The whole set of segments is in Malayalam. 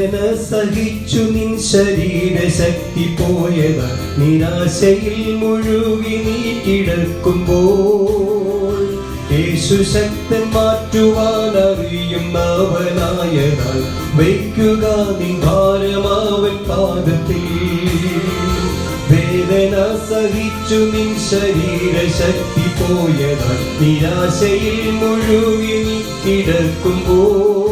വേദന സഹിച്ചു നിൻ ശരീര ശക്തി പോയവ നിരാശയിൽ മുഴുകി നീ കിടക്കുമ്പോൾ യേശു ശക്തൻ മാറ്റുവാൻ അറിയുന്നവനായതാൽ വയ്ക്കുക നിൻ ഭാരമാവൻ പാദത്തിൽ. വേദന സഹിച്ചു നിൻ ശരീര ശക്തി പോയതാൽ നിരാശയിൽ മുഴുകി നീ കിടക്കുമ്പോൾ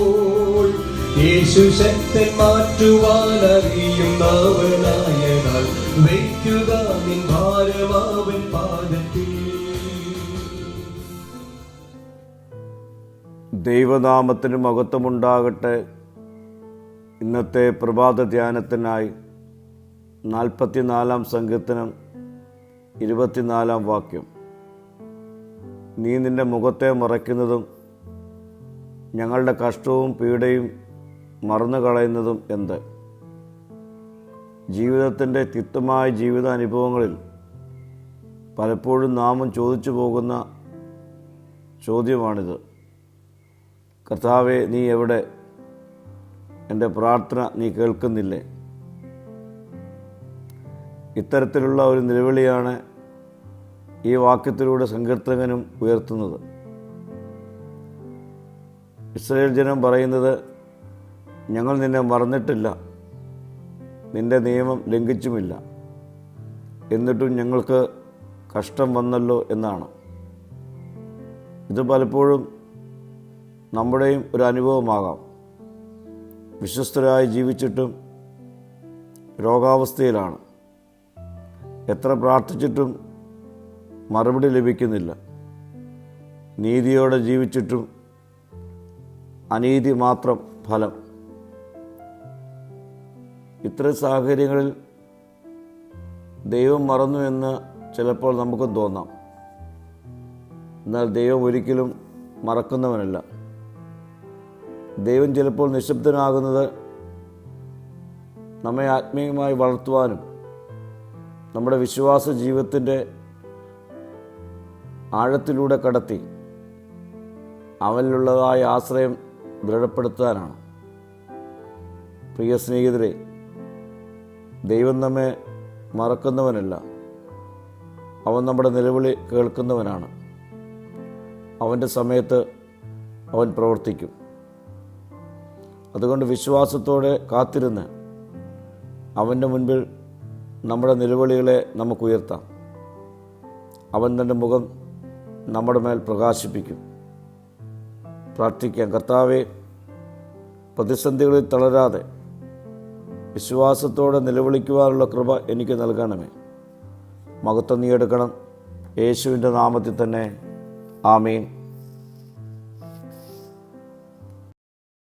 യേശു ശക്തൻ മാറ്റുവാനറിയും അറിയുന്നവനായതാൽ വയ്ക്കുക നിൻ ഭാരമാവൻ പാദത്തിൽ ദൈവനാമത്തിന് മഹത്വമുണ്ടാകട്ടെ. ഇന്നത്തെ പ്രഭാത ധ്യാനത്തിനായി നാൽപ്പത്തിനാലാം സംഘത്തിനും ഇരുപത്തിനാലാം വാക്യം. നീ നിന്റെ മുഖത്തെ മറയ്ക്കുന്നതും ഞങ്ങളുടെ കഷ്ടവും പീഡയും മറന്നു കളയുന്നതും എന്ത്? ജീവിതത്തിന്റെ തിക്തമായ ജീവിതാനുഭവങ്ങളിൽ പലപ്പോഴും നാമം ചോദിച്ചു പോകുന്ന ചോദ്യമാണിത്. കർത്താവെ നീ എവിടെ? എന്റെ പ്രാർത്ഥന നീ കേൾക്കുന്നില്ലേ? ഇത്തരത്തിലുള്ള ഒരു നിലവിളിയാണ് ഈ വാക്യത്തിലൂടെ സങ്കീർത്തകനും ഉയർത്തുന്നത്. ഇസ്രയേൽ ജനം പറയുന്നത് ഞങ്ങൾ നിന്നെ മറന്നിട്ടില്ല. നിന്റെ നിയമം ലംഘിച്ചുമില്ല. എന്നിട്ടും ഞങ്ങൾക്ക് കഷ്ടം വന്നല്ലോ എന്നാണ്. ഇത് പലപ്പോഴും നമ്മുടെയും ഒരു അനുഭവമാകാം. വിശ്വസ്തരായി ജീവിച്ചിട്ടും രോഗാവസ്ഥയിലാണ്. എത്ര പ്രാർത്ഥിച്ചിട്ടും മറുപടി ലഭിക്കുന്നില്ല. നീതിയോടെ ജീവിച്ചിട്ടും അനീതി മാത്രം ഫലം. ഇത്തരം സാഹചര്യങ്ങളിൽ ദൈവം മറന്നു എന്ന് ചിലപ്പോൾ നമുക്കും തോന്നാം. എന്നാൽ ദൈവം ഒരിക്കലും മറക്കുന്നവനല്ല. ദൈവം ചിലപ്പോൾ നിശബ്ദനാകുന്നത് നമ്മെ ആത്മീയമായി വളർത്തുവാനും നമ്മുടെ വിശ്വാസ ജീവിതത്തിന്റെ ആഴത്തിലൂടെ കടത്തി അവനിലുള്ളതായ ആശ്രയം ദൃഢപ്പെടുത്താനാണ്. പ്രിയ സ്നേഹിതരെ ദൈവം നമ്മെ മറക്കുന്നവനല്ല. അവൻ നമ്മുടെ നിലവിളി കേൾക്കുന്നവനാണ്. അവന്റെ സമയത്ത് അവൻ പ്രവർത്തിക്കും. അതുകൊണ്ട് വിശ്വാസത്തോടെ കാത്തിരുന്ന് അവന്റെ മുൻപിൽ നമ്മുടെ നിലവിളികളെ നമുക്ക് ഉയർത്താം അവൻ തന്റെ മുഖം നമ്മുടെ മേൽ പ്രകാശിപ്പിക്കും. പ്രാർത്ഥിക്കാം. കർത്താവെ പ്രതിസന്ധികളിൽ തളരാതെ വിശ്വാസത്തോടെ നിലവിളിക്കുവാനുള്ള കൃപ എനിക്ക് നൽകണമേ. മഹത്വം നീ എടുക്കണം. യേശുവിന്റെ നാമത്തിൽ തന്നെ. ആമീൻ.